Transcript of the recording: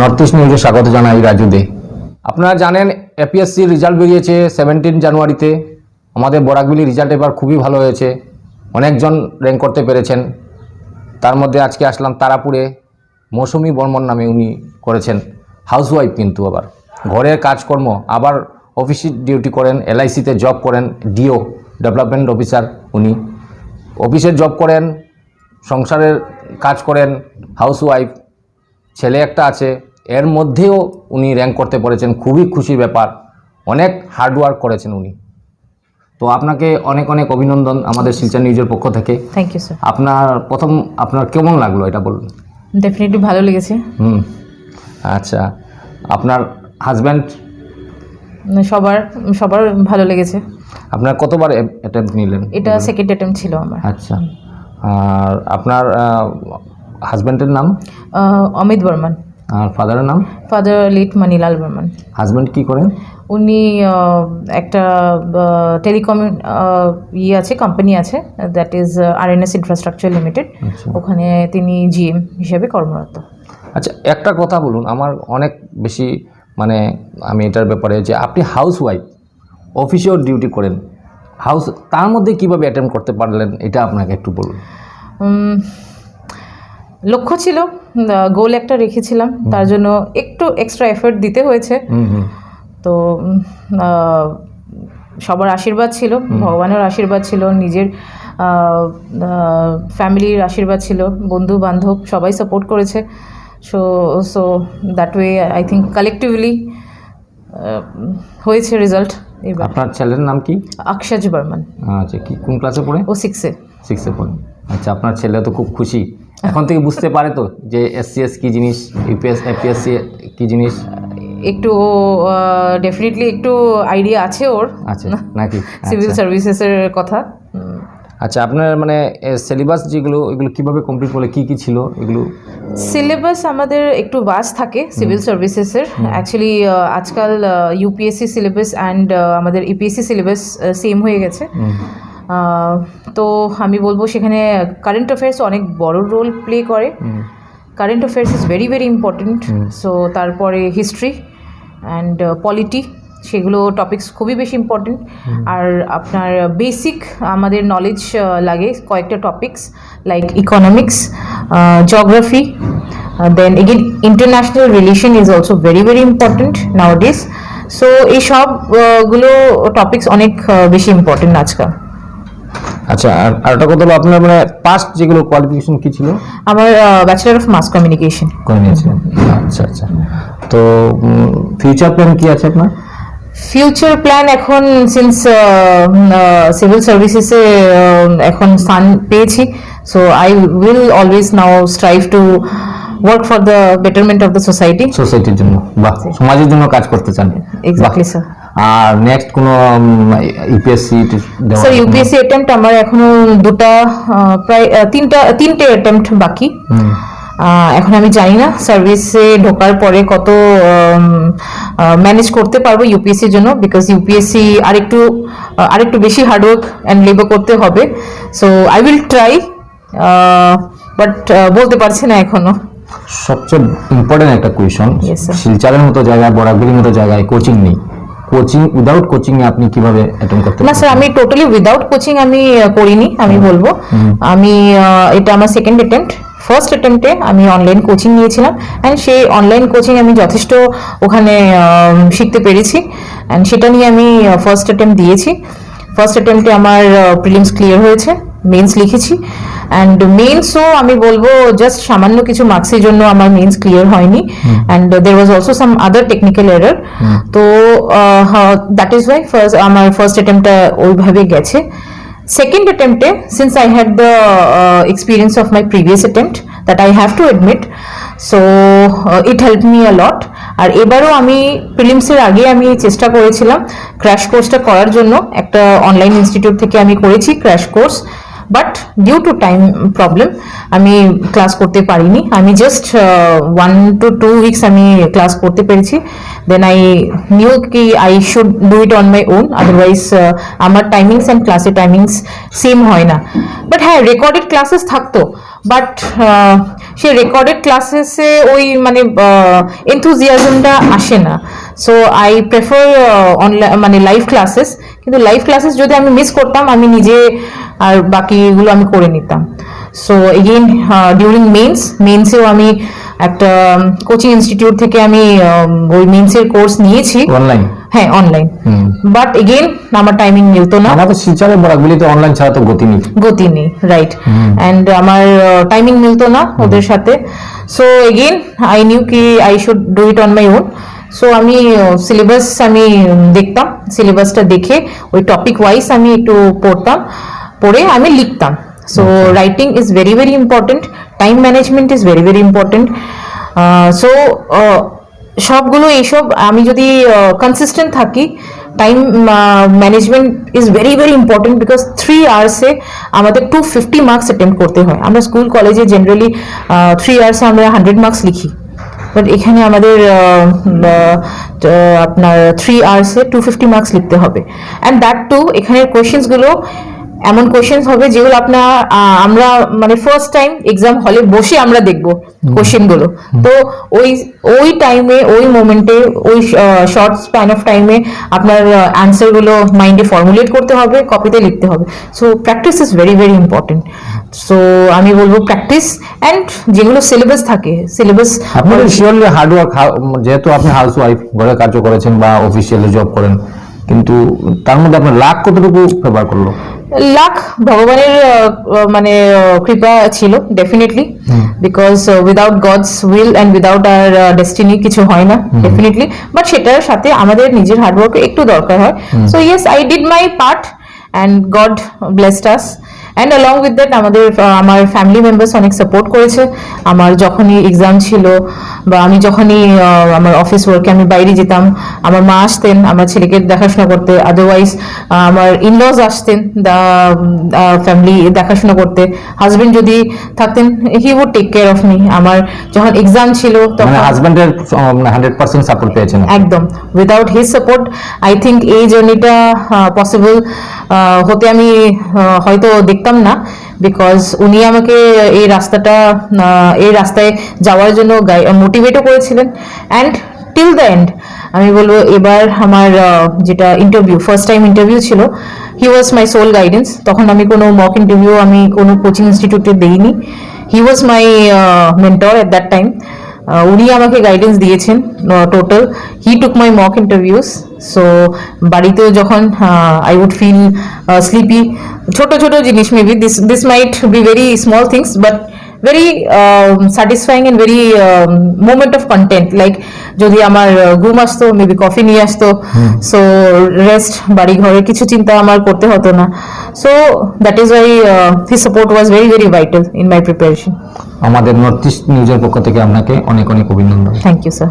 North east নিউজে স্বাগত জানাই রাজু দে আপনারা জানেন এপিএসসি রেজাল্ট বেরিয়েছে সেভেন্টিন জানুয়ারিতে আমাদের বরাকবিলি রেজাল্ট এবার খুবই ভালো হয়েছে। অনেকজন র্যাঙ্ক করতে পেরেছেন। তার মধ্যে আজকে আসলাম তারাপুরে। মৌসুমি বর্মন নামে উনি করেছেন। হাউসওয়াইফ কিন্তু আবার। ঘরের কাজকর্ম, আবার অফিসে ডিউটি করেন এলআইসিতে জব করেন ডিও ডেভেলপমেন্ট অফিসার উনি। অফিসে জব করেন, সংসারের কাজ করেন হাউসওয়াইফ ছেলে একটা আছে এর মধ্যেও উনি র্যাঙ্ক করতে পেরেছেন খুবই খুশির ব্যাপার। অনেক হার্ডওয়ার্ক করেছেন উনি। তো আপনাকে অনেক অনেক অভিনন্দন আমাদের শিলচর নিউজের পক্ষ থেকে। থ্যাংক ইউ স্যার আপনার প্রথম আপনার কেমন লাগল এটা বলুন? ডেফিনেটলি ভালো লেগেছে। হুম আচ্ছা। আপনার হাজব্যান্ড সবার সবার ভালো লেগেছে। আপনার কতবার অ্যাটেম্প নিলেন? এটা সেকেন্ড অ্যাটেম্প ছিল আমার। আচ্ছা। আর আপনার হাজব্যান্ডের নাম? অমিত বর্মন। আর ফাদারের নাম? Father late Manilal Barman husband কি করেন? উনি একটা টেলিকম ইয়ে আছে কোম্পানি আছে that is R N S infrastructure limited ওখানে তিনি জিএম হিসেবে কর্মরত। আচ্ছা একটা কথা বলুন আমার অনেক বেশি মানে আমি এটার ব্যাপারে যে আপনি হাউস ওয়াইফ অফিসেও ডিউটি করেন। হাউস তার মধ্যে কীভাবে অ্যাটেম্প করতে পারলেন এটা আপনাকে একটু বলুন। লক্ষ্য ছিল গোল একটা রেখেছিলাম তার জন্য একটু এক্সট্রা এফোর্ট দিতে হয়েছে। তো সবার আশীর্বাদ ছিল ভগবানের আশীর্বাদ ছিল নিজের ফ্যামিলির আশীর্বাদ ছিল বন্ধু বান্ধব সবাই সাপোর্ট করেছে। So so that way I think collectively হয়েছে রেজাল্ট এবার। আপনার ছেলের নাম কি? অক্ষজ বর্মন। আচ্ছা কি কোন ক্লাসে পড়ে? ও সিক্সে সিক্সে পড়ে। আচ্ছা আপনার ছেলে তো খুব খুশি। এখন থেকে বুঝতে পারে তো যে এসসিএস কি জিনিস ইউপিএস এপিএসসি কি জিনিস? একটু ডেফিনেটলি একটু আইডিয়া আছে ওর। আচ্ছা নাকি? সিভিল আচ্ছা। সার্ভিসেসের কথা। আচ্ছা আপনার মানে সিলেবাস যেগুলো এগুলো কীভাবে কমপ্লিট করলে কি কি ছিল এগুলো? সিলেবাস আমাদের একটু বাস থাকে সিভিল সার্ভিসেসের অ্যাকচুয়ালি আজকাল ইউপিএসসি সিলেবাস অ্যান্ড আমাদের ইপিএসসি সিলেবাস সেম হয়ে গেছে। তো আমি বলব সেখানে কারেন্ট অ্যাফেয়ার্স অনেক বড় রোল প্লে করে। Current affairs is very very important so তারপরে হিস্ট্রি অ্যান্ড পলিটি সেগুলো টপিকস খুবই বেশি ইম্পর্টেন্ট আর আপনার বেসিক আমাদের নলেজ লাগে কয়েকটা topics like economics geography then again international relation is also very very important nowadays so এই সবগুলো টপিকস অনেক বেশি ইম্পর্টেন্ট আজকাল। আচ্ছা আর আরেকটা কথা হলো আপনার মানে পাস্ট যেগুলো কোয়ালিফিকেশন কি ছিল? আমার ব্যাচেলার অফ মাস কমিউনিকেশন নিয়েছিলেন আচ্ছা আচ্ছা। তো ফিউচার প্ল্যান কি আছে আপনার? ফিউচার প্ল্যান এখন সিন্স সিভিল সার্ভিসেসে এখন স্থান পেয়েছি। So I will always now strive to work for the betterment of the society সোসাইটির জন্য। বাহ সমাজের জন্য কাজ করতে চান। এক্স্যাক্টলি স্যার আর নেক্সট কোনো ইউপিএসসি স্যার ইউপিএসসি অ্যাটেম্প্ট আমার এখনও দুটা প্রায় তিনটা তিনটে অ্যাটেম্প্ট বাকি। এখন আমি জানি না সার্ভিসে ঢোকার পরে কত ম্যানেজ করতে পারব ইউপিএসসির জন্য বিকজ ইউপিএসসি আরেকটু আরেকটু বেশি হার্ডওয়ার্ক অ্যান্ড লেবার করতে হবে। So I will try but বলতে পারছি না এখনও। সবচেয়ে ইম্পর্টেন্ট একটা কোয়েশন. শিলচরের মতো জায়গায় বরাকবিলির মতো জায়গায় কোচিং নেই। কোচিং উইদাউট কোচিং এ আপনি কীভাবে অ্যাটেন্ড করতে না স্যার আমি টোটালি উইদাউট কোচিং আমি করিনি আমি বলব। আমি এটা আমার সেকেন্ড অ্যাটেম্প্ট ফার্স্ট অ্যাটেম্পটে আমি অনলাইন কোচিং নিয়েছিলাম অ্যান্ড সেই অনলাইন কোচিং আমি যথেষ্ট ওখানে শিখতে পেরেছি। অ্যান্ড সেটা নিয়ে আমি ফার্স্ট অ্যাটেম্প দিয়েছি। ফার্স্ট অ্যাটেম্পটে আমার প্রিলিমস ক্লিয়ার হয়েছে। মেন্স লিখেছি। অ্যান্ড মেন্সও আমি বলব জাস্ট সামান্য কিছু মার্কসের জন্য আমার মেন্স ক্লিয়ার হয়নি। And there was also some other technical error তো দ্যাট ইজ ওয়াই ফার্স্ট আমার ফার্স্ট অ্যাটেম্পটা ওইভাবে গেছে। Since i had the uh, experience of my previous attempt that i have to admit so uh, it helped me a lot আর এবারও আমি প্রিলিমসের আগে আমি চেষ্টা করেছিলাম ক্র্যাশ কোর্সটা করার জন্য। একটা অনলাইন ইনস্টিটিউট থেকে আমি করেছি crash course but due to time problem আমি ক্লাস করতে পারিনি। আমি just one two two weeks আমি ক্লাস করতে পেরেছি। দেন আই নিউ কি I should do it on my own otherwise আমার টাইমিংস অ্যান্ড ক্লাসের টাইমিংস সেম হয় না। বাট হ্যাঁ রেকর্ডেড ক্লাসেস থাকতো। বাট সে রেকর্ডেড ক্লাসেসে ওই মানে এনথুজিয়াজমটা আসে না। সো আই প্রেফার অনলাইন মানে লাইভ ক্লাসেস কিন্তু লাইভ ক্লাসেস যদি আমি মিস করতাম, আমি নিজে আর বাকিগুলো আমি করে নিতাম। সো এগেইন ডিউরিং মেন্স মেন্সেও আমি একটা কোচিং ইনস্টিটিউট থেকে আমি um, ওই মেন্সের কোর্স নিয়েছি। অনলাইন হ্যাঁ অনলাইন বাট এগেইন আমার টাইমিং মিলতো না। আমার আমাদের শিলচরের বরাকবিলিতে অনলাইন ছাড়া তো গতি নেই। গতি নেই রাইট অ্যান্ড আমার টাইমিং মিলতো না ওদের সাথে। সো এগেইন আই নিউ কি I should do it on my own so আমি সিলেবাস আমি দেখতাম। সিলেবাসটা দেখে ওই টপিক ওয়াইজ আমি একটু পড়তাম। পড়ে আমি লিখতাম। So writing is very very important time management is very very important so সবগুলো এইসব আমি যদি কনসিস্টেন্ট থাকি time management is very very important because three আওয়ার্সে আমাদের টু ফিফটি মার্কস অ্যাটেম্প করতে হয়। আমরা স্কুল কলেজে জেনারেলি থ্রি আওয়ার্সে আমরা হান্ড্রেড মার্কস লিখি। বাট এখানে আমাদের আহ, আহ, আপনার থ্রি আওয়ার্সে টু ফিফটি মার্কস লিখতে হবে। অ্যান্ড দ্যাট টু এখানের কোয়েশ্চেন্সগুলো এমন কোয়েশ্চেন্স হবে যেগুলো আপনার আমরা মানে ফার্স্ট টাইম এক্সাম হলে বসে আমরা দেখব কোয়েশ্চেনগুলো তো ওই ওই টাইমে ওই মোমেন্টে ওই শর্ট স্প্যান অফ টাইমে আপনার অ্যান্সারগুলো মাইন্ডে ফর্মুলেট করতে হবে কপিতে লিখতে হবে। So practice is very very important so আমি বলব প্র্যাকটিস অ্যান্ড যেগুলো সিলেবাস থাকে সিলেবাস আপনাদের শিওরলি হার্ডওয়ার্ক যেহেতু আপনি হাউস ওয়াইফ ঘরে কার্য করেছেন বা অফিসিয়ালি জব করেন কিন্তু তার মধ্যে আপনার লাখ কতটুকু ফেভার করল? লাখ ভগবানের মানে কৃপা ছিল definitely because without God's will and without our destiny কিছু হয় না ডেফিনেটলি বাট সেটার সাথে আমাদের নিজের হার্ডওয়ার্ক একটু দরকার হয়। So yes I did my part and God blessed us and along with that আমাদের আমার ফ্যামিলি মেম্বার্স অনেক সাপোর্ট করেছে। আমার যখনই এক্সাম ছিল বা আমি যখনই আমার অফিস ওয়ার্কে আমি বাইরে যেতাম আমার মা আসতেন আমার ছেলেকে দেখাশোনা করতে। আদারওয়াইজ আমার ইনলজ আসতেন ফ্যামিলি দেখাশোনা করতে। হাজবেন্ড যদি থাকতেন he would take care of me আমার যখন এক্সাম ছিল তখন হাজব্যান্ডের হান্ড্রেড পার্সেন্ট সাপোর্ট পেয়েছেন একদম। Without his support I think এই জার্নিটা পসিবল হতে আমি হয়তো দেখতাম না বিকজ উনি আমাকে এই রাস্তাটা এই রাস্তায় যাওয়ার জন্য মোটিভেটও করেছিলেন। অ্যান্ড টিল দ্য এন্ড আমি বলব এবার আমার যেটা ইন্টারভিউ ফার্স্ট টাইম ইন্টারভিউ ছিল হি ওয়াজ মাই সোল গাইডেন্স তখন আমি কোনো মক ইন্টারভিউ আমি কোনো কোচিং ইনস্টিটিউটে দিইনি। He was my mentor at that time উনি আমাকে গাইডেন্স দিয়েছেন total he took my mock interviews so বাড়িতেও যখন আই উড ফিল স্লিপি ছোট ছোট জিনিস maybe this this might be very small things but very and very um, moment of content. Like যদি আমার আহ, ঘুম আসতো মেবি কফি নিয়ে আসতো সো রেস্ট বাড়ি ঘরে কিছু চিন্তা আমার করতে হতো না। So that is why he support was very very vital in my preparation আমাদের নর্থ ইস্ট নিউজের পক্ষ থেকে আপনাকে অনেক অনেক অভিনন্দন। Thank you sir